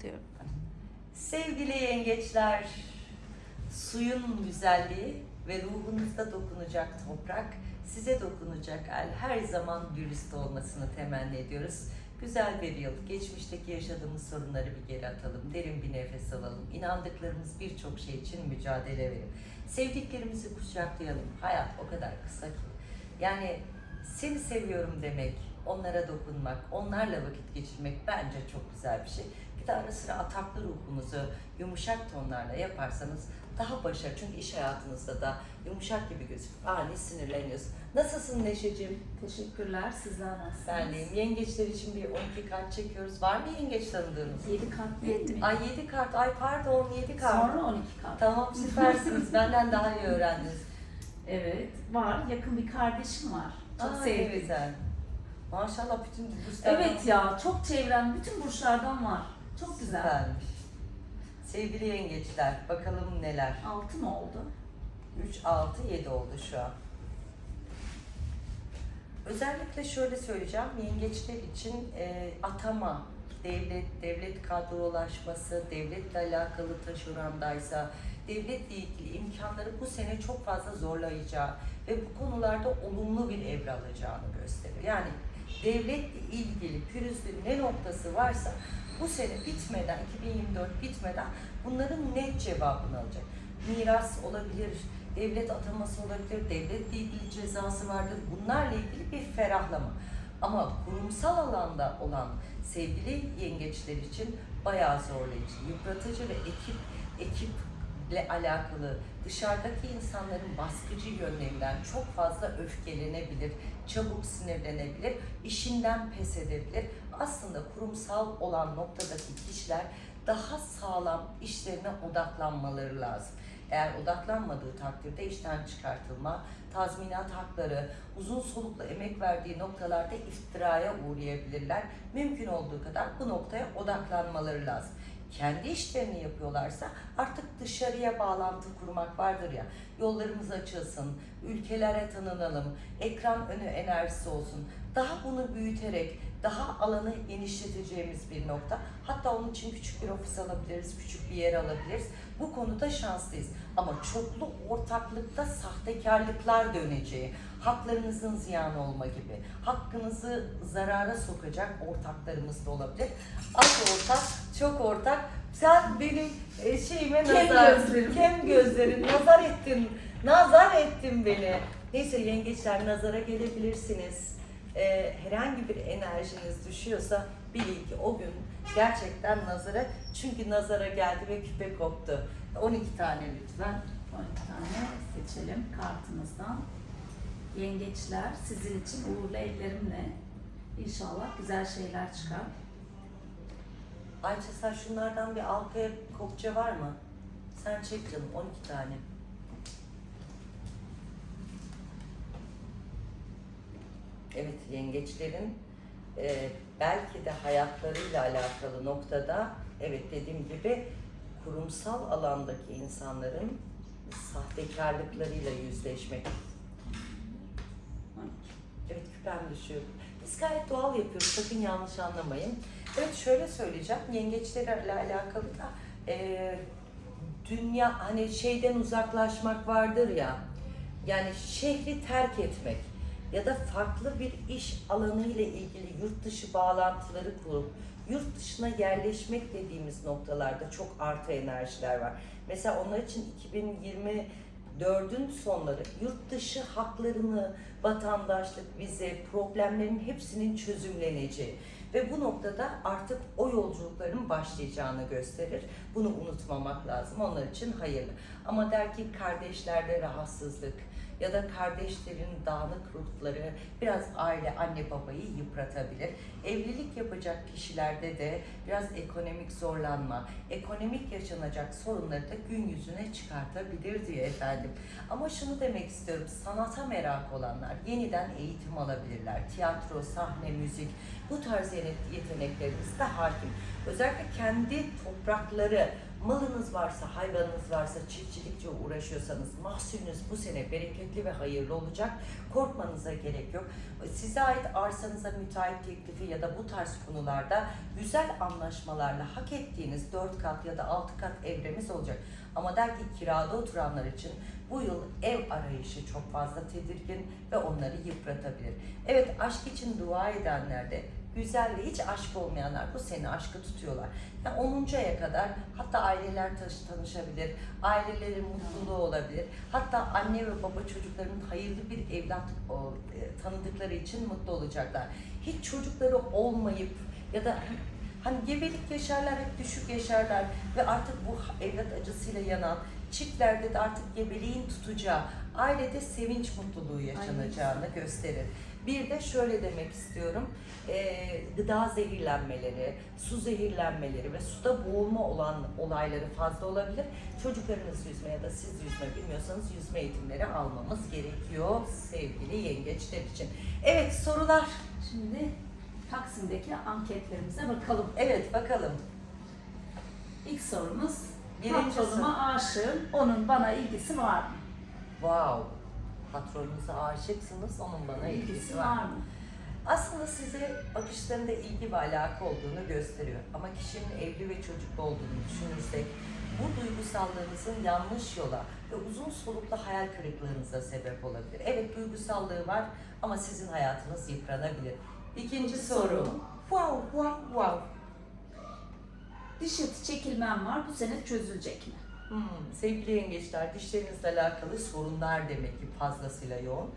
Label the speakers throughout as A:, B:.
A: Kapatıyorum.
B: Sevgili yengeçler, suyun güzelliği ve ruhunuzda dokunacak toprak, size dokunacak el her zaman dürüst olmasını temenni ediyoruz. Güzel bir yıl. Geçmişteki yaşadığımız sorunları bir geri atalım. Derin bir nefes alalım. İnandıklarımız birçok şey için mücadele verin. Sevdiklerimizi kucaklayalım. Hayat o kadar kısa ki. Yani seni seviyorum demek, onlara dokunmak, onlarla vakit geçirmek bence çok güzel bir şey. Bir de ara sıra ataklı ruhumuzu yumuşak tonlarla yaparsanız daha başarılı. Çünkü iş hayatınızda da yumuşak gibi gözüküp ani sinirleniyorsun. Nasılsın Neşeciğim?
A: Teşekkürler. Sizler nasılsınız?
B: Ben deyim. Yengeçler için bir 12 kart çekiyoruz. Var mı yengeç tanıdığınız?
A: 7 kart değil mi?
B: Ay 7 kart. Ay pardon 7 kart.
A: Sonra 12 kart.
B: Tamam süpersiniz. Benden daha iyi öğrendiniz.
A: Evet. Var. Yakın bir kardeşim var. Çok
B: Aa,
A: sevdim.
B: güzel. Maşallah bütün burçlar.
A: Evet ya. Çok çevrem. Bütün burçlardan var. Çok güzel.
B: Süpermiş. Sevgili yengeçler, bakalım neler.
A: 6 mı oldu?
B: 3, 6, 7 oldu şu an. Özellikle şöyle söyleyeceğim, yengeçler için e, atama, devlet, devlet kadrolaşması, devletle alakalı taş orandaysa, devletle ilgili imkanları bu sene çok fazla zorlayacağı ve bu konularda olumlu bir evre alacağını gösteriyor. Yani devletle ilgili pürüzlü ne noktası varsa bu sene bitmeden, 2024 bitmeden bunların net cevabını alacak. Miras olabilir, devlet ataması olabilir, devletle ilgili cezası vardır. Bunlarla ilgili bir ferahlama. Ama kurumsal alanda olan sevgili yengeçler için bayağı zorlayıcı, yıpratıcı ve ekip ekiple alakalı dışarıdaki insanların baskıcı yönlerinden çok fazla öfkelenebilir, çabuk sinirlenebilir, işinden pes edebilir. Aslında kurumsal olan noktadaki kişiler daha sağlam işlerine odaklanmaları lazım. Eğer odaklanmadığı takdirde işten çıkartılma, tazminat hakları, uzun soluklu emek verdiği noktalarda iftiraya uğrayabilirler. Mümkün olduğu kadar bu noktaya odaklanmaları lazım. Kendi işlerini yapıyorlarsa artık dışarıya bağlantı kurmak vardır ya. Yollarımız açılsın, ülkelere tanınalım, ekran önü enerjisi olsun. Daha bunu büyüterek, daha alanı genişleteceğimiz bir nokta. Hatta onun için küçük bir ofis alabiliriz, küçük bir yer alabiliriz. Bu konuda şanslıyız. Ama çoklu ortaklıkta sahtekarlıklar döneceği, haklarınızın ziyan olma gibi, hakkınızı zarara sokacak ortaklarımız da olabilir. Az ortak, çok ortak. Sen benim e, şeyime
A: Kem
B: nazar,
A: gözlerim.
B: kem gözlerin, nazar ettin, nazar ettin beni. Neyse yengeçler nazara gelebilirsiniz. Ee, herhangi bir enerjiniz düşüyorsa bilin ki o gün gerçekten nazara çünkü nazara geldi ve küpe koptu. 12 tane lütfen.
A: 12 tane seçelim kartımızdan. Yengeçler sizin için uğurlu ellerimle inşallah güzel şeyler çıkar.
B: Ayça sen şunlardan bir halkaya kopça var mı? Sen çek canım 12 tane. Evet yengeçlerin e, belki de hayatlarıyla alakalı noktada evet dediğim gibi kurumsal alandaki insanların sahtekarlıklarıyla yüzleşmek.
A: 12.
B: Evet küpem düşüyor. Biz gayet doğal yapıyoruz. Sakın yanlış anlamayın. Evet şöyle söyleyeceğim. Yengeçlerle alakalı da e, dünya hani şeyden uzaklaşmak vardır ya. Yani şehri terk etmek ya da farklı bir iş alanı ile ilgili yurt dışı bağlantıları kurup yurt dışına yerleşmek dediğimiz noktalarda çok artı enerjiler var. Mesela onlar için 2024'ün sonları yurt dışı haklarını, vatandaşlık, vize, problemlerin hepsinin çözümleneceği ve bu noktada artık o yolculukların başlayacağını gösterir. Bunu unutmamak lazım. Onlar için hayırlı. Ama der ki kardeşlerde rahatsızlık ya da kardeşlerin dağınık ruhları biraz aile, anne babayı yıpratabilir. Evlilik yapacak kişilerde de biraz ekonomik zorlanma, ekonomik yaşanacak sorunları da gün yüzüne çıkartabilir diyor efendim. Ama şunu demek istiyorum, sanata merak olanlar yeniden eğitim alabilirler. Tiyatro, sahne, müzik bu tarz yetenekleriniz de hakim. Özellikle kendi toprakları, malınız varsa, hayvanınız varsa, çiftçilikçe uğraşıyorsanız mahsulünüz bu sene bereketli ve hayırlı olacak. Korkmanıza gerek yok. Size ait arsanıza müteahhit teklifi ya da bu tarz konularda güzel anlaşmalarla hak ettiğiniz 4 kat ya da 6 kat evremiz olacak. Ama der ki kirada oturanlar için bu yıl ev arayışı çok fazla tedirgin ve onları yıpratabilir. Evet aşk için dua edenler de güzel ve hiç aşk olmayanlar bu sene aşkı tutuyorlar. Yani 10. aya kadar hatta aileler tanışabilir, ailelerin mutluluğu olabilir. Hatta anne ve baba çocuklarının hayırlı bir evlat o, e, tanıdıkları için mutlu olacaklar. Hiç çocukları olmayıp ya da hani gebelik yaşarlar, hep düşük yaşarlar ve artık bu evlat acısıyla yanan çiftlerde de artık gebeliğin tutacağı, ailede sevinç mutluluğu yaşanacağını gösterir. Bir de şöyle demek istiyorum, eee, gıda zehirlenmeleri, su zehirlenmeleri ve suda boğulma olan olayları fazla olabilir. Çocuklarınız yüzme ya da siz yüzme bilmiyorsanız yüzme eğitimleri almamız gerekiyor sevgili yengeçler için. Evet sorular.
A: Şimdi Taksim'deki anketlerimize bakalım.
B: Evet bakalım.
A: İlk sorumuz,
B: Birinci
A: patronuma aşığım, onun bana ilgisi var mı?
B: Wow. Patronunuza aşıksınız, onun bana ilgisi var.
A: mı?
B: Aslında size bakışlarında ilgi ve alaka olduğunu gösteriyor. Ama kişinin evli ve çocuklu olduğunu düşünürsek bu duygusallığınızın yanlış yola ve uzun soluklu hayal kırıklığınıza sebep olabilir. Evet duygusallığı var ama sizin hayatınız yıpranabilir. İkinci. Soru. Wow, wow, wow.
A: Diş eti çekilmem var, bu sene çözülecek mi?
B: Hmm, sevgili yengeçler, dişlerinizle alakalı sorunlar demek ki fazlasıyla yoğun.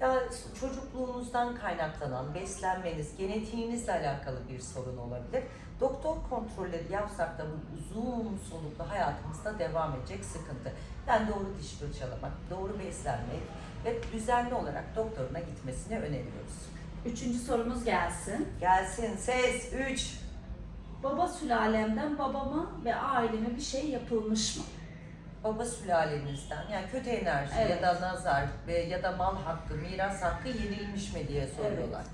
B: Ya çocukluğunuzdan kaynaklanan beslenmeniz, genetiğinizle alakalı bir sorun olabilir. Doktor kontrolleri yapsak da bu uzun soluklu hayatımızda devam edecek sıkıntı. Yani doğru diş fırçalamak, doğru beslenmek ve düzenli olarak doktoruna gitmesini öneriyoruz.
A: Üçüncü sorumuz gelsin.
B: Gelsin ses 3.
A: Baba sülalemden babama ve aileme bir şey yapılmış mı?
B: baba sülalenizden yani kötü enerji
A: Evet.
B: ya da nazar ve ya da mal hakkı, miras hakkı yenilmiş mi diye soruyorlar.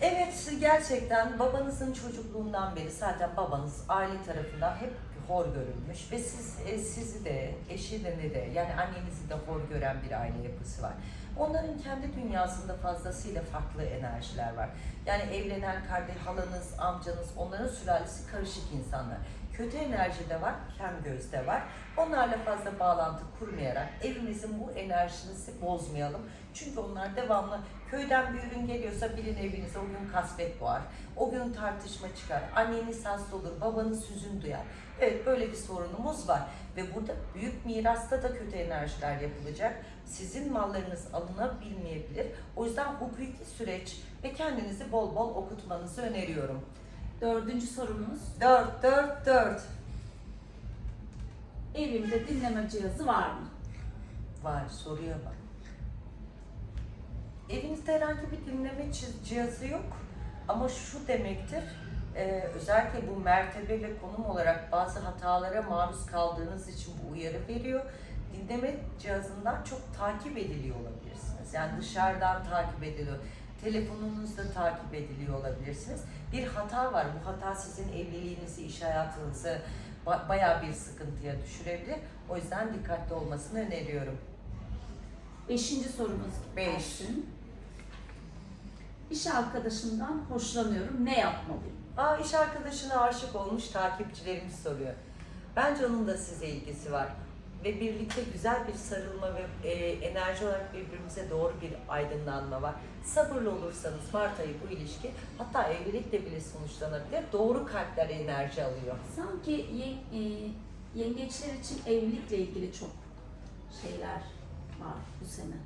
B: Evet. gerçekten babanızın çocukluğundan beri zaten babanız aile tarafından hep hor görülmüş ve siz e, sizi de eşini de yani annenizi de hor gören bir aile yapısı var. Onların kendi dünyasında fazlasıyla farklı enerjiler var. Yani evlenen kardeş, halanız, amcanız, onların sülalesi karışık insanlar. Kötü enerji de var, kem göz de var. Onlarla fazla bağlantı kurmayarak evimizin bu enerjisini bozmayalım. Çünkü onlar devamlı köyden bir ürün geliyorsa bilin evinize o gün kasvet doğar. O gün tartışma çıkar. Anneniz hasta olur, babanız hüzün duyar. Evet böyle bir sorunumuz var. Ve burada büyük mirasta da kötü enerjiler yapılacak. Sizin mallarınız alınabilmeyebilir. O yüzden hukuki süreç ve kendinizi bol bol okutmanızı öneriyorum.
A: Dördüncü sorumuz,
B: 4, 4, 4.
A: evimde dinleme cihazı var mı?
B: Var, soruya bak. Evinizde herhangi bir dinleme cihazı yok ama şu demektir, e, özellikle bu mertebe ve konum olarak bazı hatalara maruz kaldığınız için bu uyarı veriyor. Dinleme cihazından çok takip ediliyor olabilirsiniz. Yani dışarıdan takip ediliyor. Telefonunuzda takip ediliyor olabilirsiniz. Bir hata var. Bu hata sizin evliliğinizi, iş hayatınızı ba- bayağı bir sıkıntıya düşürebilir. O yüzden dikkatli olmasını öneriyorum.
A: Beşinci sorumuz
B: Beş.
A: gelsin. İş arkadaşımdan hoşlanıyorum, ne yapmalıyım?
B: Aa iş arkadaşına aşık olmuş takipçilerimiz soruyor. Bence onun da size ilgisi var. Ve birlikte güzel bir sarılma ve e, enerji olarak birbirimize doğru bir aydınlanma var. Sabırlı olursanız Mart ayı bu ilişki hatta evlilikle bile sonuçlanabilir. Doğru kalpler enerji alıyor.
A: Sanki ye- e, yengeçler için evlilikle ilgili çok şeyler var bu sene.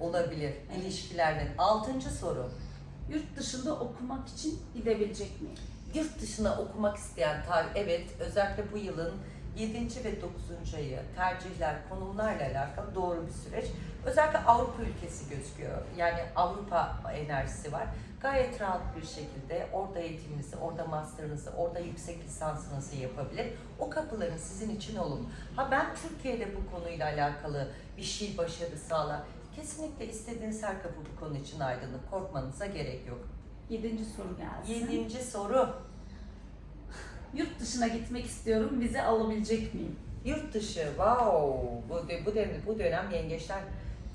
B: Olabilir
A: Evet.
B: ilişkilerden. Altıncı soru.
A: Yurt dışında okumak için gidebilecek miyim?
B: Yurt dışına okumak isteyen, tar- evet özellikle bu yılın 7. ve 9. ayı tercihler, konumlarla alakalı doğru bir süreç. Özellikle Avrupa ülkesi gözüküyor. Yani Avrupa enerjisi var. Gayet rahat bir şekilde orada eğitiminizi, orada master'ınızı, orada yüksek lisansınızı yapabilir. O kapıların sizin için olumlu. Ha ben Türkiye'de bu konuyla alakalı bir şey başarı sağlar. Kesinlikle istediğiniz her kapı bu konu için aydınlık. Korkmanıza gerek yok.
A: Yedinci soru gelsin.
B: Yedinci soru.
A: Yurt dışına gitmek istiyorum. Vize alabilecek miyim?
B: Yurt dışı, wow. Bu, bu, dönem, bu dönem yengeçler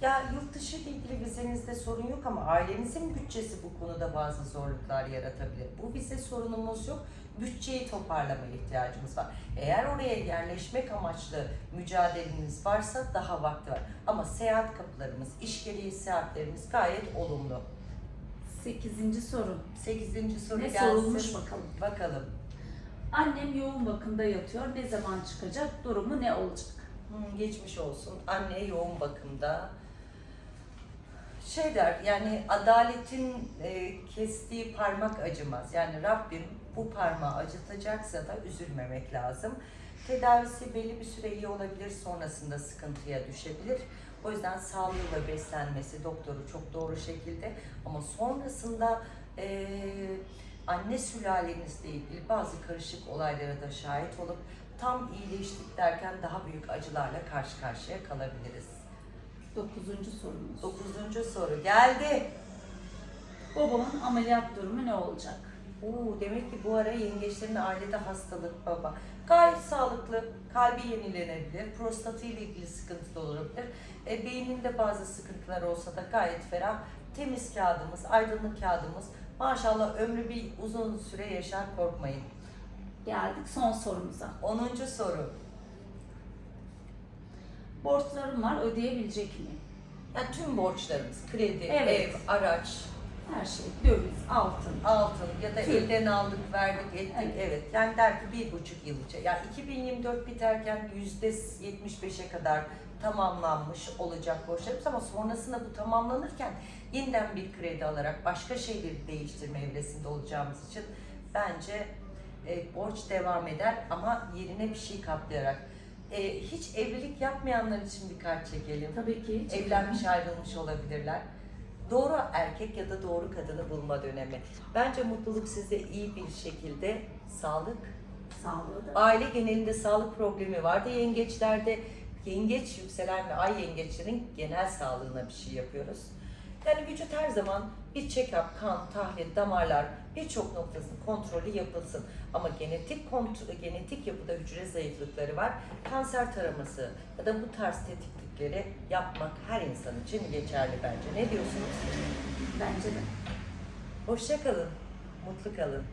B: ya yurt dışı ile ilgili vizenizde sorun yok ama ailenizin bütçesi bu konuda bazı zorluklar yaratabilir. Bu vize sorunumuz yok. Bütçeyi toparlamaya ihtiyacımız var. Eğer oraya yerleşmek amaçlı mücadeleniz varsa daha vakti var. Ama seyahat kapılarımız, iş gereği seyahatlerimiz gayet olumlu.
A: Sekizinci soru.
B: Sekizinci soru
A: ne
B: gelsin.
A: sorulmuş bakalım.
B: Bakalım.
A: Annem yoğun bakımda yatıyor. Ne zaman çıkacak? Durumu ne olacak?
B: Hmm, geçmiş olsun. Anne yoğun bakımda. Şey der yani adaletin e, kestiği parmak acımaz. Yani Rabbim bu parmağı acıtacaksa da üzülmemek lazım. Tedavisi belli bir süre iyi olabilir, sonrasında sıkıntıya düşebilir. O yüzden sağlığı beslenmesi doktoru çok doğru şekilde ama sonrasında e, anne sülalenizle ilgili bazı karışık olaylara da şahit olup tam iyileştik derken daha büyük acılarla karşı karşıya kalabiliriz.
A: Dokuzuncu sorumuz.
B: Dokuzuncu soru geldi.
A: Babamın ameliyat durumu ne olacak?
B: Oo, demek ki bu ara yengeçlerin ailede hastalık baba. Gayet sağlıklı, kalbi yenilenebilir, prostatı ile ilgili sıkıntılı olabilir. E, beyninde bazı sıkıntılar olsa da gayet ferah. Temiz kağıdımız, aydınlık kağıdımız. Maşallah ömrü bir uzun süre yaşar korkmayın.
A: Geldik son sorumuza.
B: 10. soru.
A: Borçlarım var ödeyebilecek miyim?
B: Yani tüm borçlarımız, kredi,
A: Evet.
B: ev, araç,
A: Her şey döviz, altın.
B: altın ya da
A: Tüm.
B: elden aldık, verdik, ettik.
A: Evet.
B: Evet. Yani der ki bir buçuk yıl içe. Yani 2024 biterken yüzde 75'e kadar tamamlanmış olacak borçlarımız ama sonrasında bu tamamlanırken yeniden bir kredi alarak başka şeyleri değiştirme evresinde olacağımız için bence e, borç devam eder ama yerine bir şey kaplayarak. E, hiç evlilik yapmayanlar için bir kart çekelim.
A: Tabii ki.
B: Evlenmiş ayrılmış olabilirler. Doğru erkek ya da doğru kadını bulma dönemi. Bence mutluluk sizde iyi bir şekilde sağlık.
A: Sağlığı da.
B: Aile genelinde sağlık problemi vardı. Yengeçlerde yengeç yükselen ve ay yengeçlerin genel sağlığına bir şey yapıyoruz. Yani vücut her zaman bir check-up, kan, tahlil, damarlar birçok noktasının kontrolü yapılsın. Ama genetik kont- genetik yapıda hücre zayıflıkları var. Kanser taraması ya da bu tarz tetiklikleri yapmak her insan için geçerli bence. Ne diyorsunuz?
A: Bence de.
B: Hoşça kalın, mutlu kalın.